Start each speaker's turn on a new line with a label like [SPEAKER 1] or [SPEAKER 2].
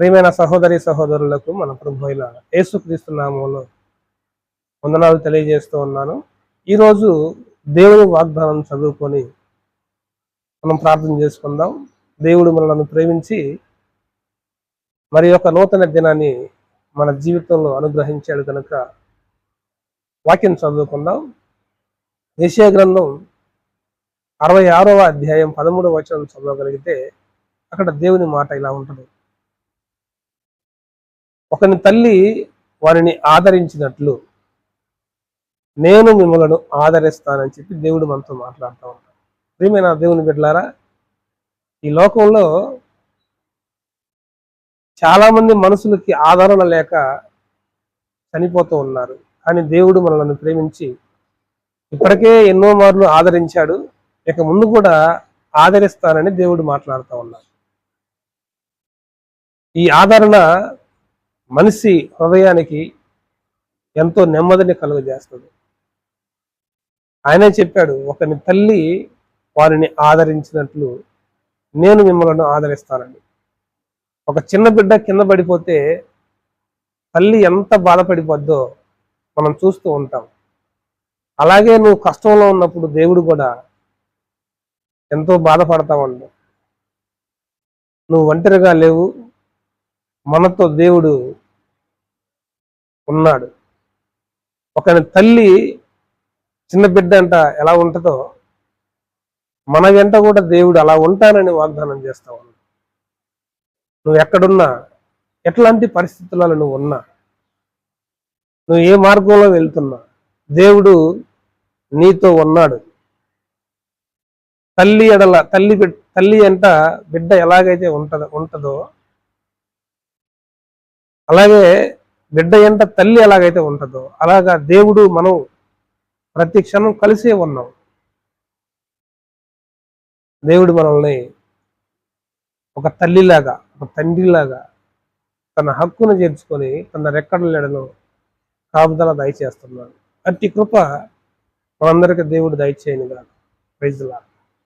[SPEAKER 1] ప్రియమైన సహోదరి సహోదరులకు మన ప్రభుల అయిన యేసుక్రీస్తు నామంలో వందనాలు తెలియజేస్తూ ఉన్నాను. ఈరోజు దేవుని వాగ్దానం చదువుకొని మనం ప్రార్థన చేసుకుందాం. దేవుడు మనల్ని ప్రేమించి మరి యొక్క నూతన దినాన్ని మన జీవితంలో అనుగ్రహించాడు కనుక వాక్యం చదువుకుందాం. యెషయా గ్రంథం అరవై ఆరవ అధ్యాయం పదమూడవ వచనం చదవగలిగితే అక్కడ దేవుని మాట ఇలా ఉంటుంది. ఒకని తల్లి వారిని ఆదరించినట్లు నేను మిమ్మలను ఆదరిస్తానని చెప్పి దేవుడు మనతో మాట్లాడుతూ ఉంటాడు. ప్రియమైన దేవుని బిడ్డలారా ఈ లోకంలో చాలా మంది మనుషులకి ఆదరణ లేక చనిపోతూ ఉన్నారు. కానీ దేవుడు మనల్ని ప్రేమించి ఇప్పటికే ఎన్నో మార్లు ఆదరించాడు. ఇక ముందు కూడా ఆదరిస్తానని దేవుడు మాట్లాడుతూ ఉన్నారు. ఈ ఆదరణ మనిషి హృదయానికి ఎంతో నెమ్మదిని కలుగజేస్తుంది. ఆయనే చెప్పాడు ఒకని తల్లి వారిని ఆదరించినట్లు నేను మిమ్మల్ని ఆదరిస్తానండి ఒక చిన్న బిడ్డ కింద పడిపోతే తల్లి ఎంత బాధపడిపోద్దో మనం చూస్తూ ఉంటాం. అలాగే నువ్వు కష్టంలో ఉన్నప్పుడు దేవుడు కూడా ఎంతో బాధపడతామండి. నువ్వు ఒంటరిగా లేవు. మనతో దేవుడు ఉన్నాడు. ఒక తల్లి చిన్న బిడ్డ అంట ఎలా ఉంటుందో మన వెంట కూడా దేవుడు అలా ఉంటానని వాగ్దానం చేస్తా ఉన్నాడు. నువ్వు ఎక్కడున్నా ఎట్లాంటి పరిస్థితులలో నువ్వు ఉన్నా నువ్వు ఏ మార్గంలో వెళ్తున్నా దేవుడు నీతో ఉన్నాడు. తల్లి ఎడల తల్లి తల్లి అంట బిడ్డ ఎలాగైతే ఉంటదో ఉంటుందో అలాగే బిడ్డ ఎంట తల్లి ఎలాగైతే ఉంటుందో అలాగా దేవుడు మనం ప్రతి క్షణం కలిసే ఉన్నాం. దేవుడు మనల్ని ఒక తల్లిలాగా ఒక తండ్రిలాగా తన హక్కును చేర్చుకొని తన రెక్కల నెడను కాపుదల దయచేస్తున్నాడు. అట్టి కృప మనందరికీ దేవుడు దయచేయను కాదు ప్రైజ్లా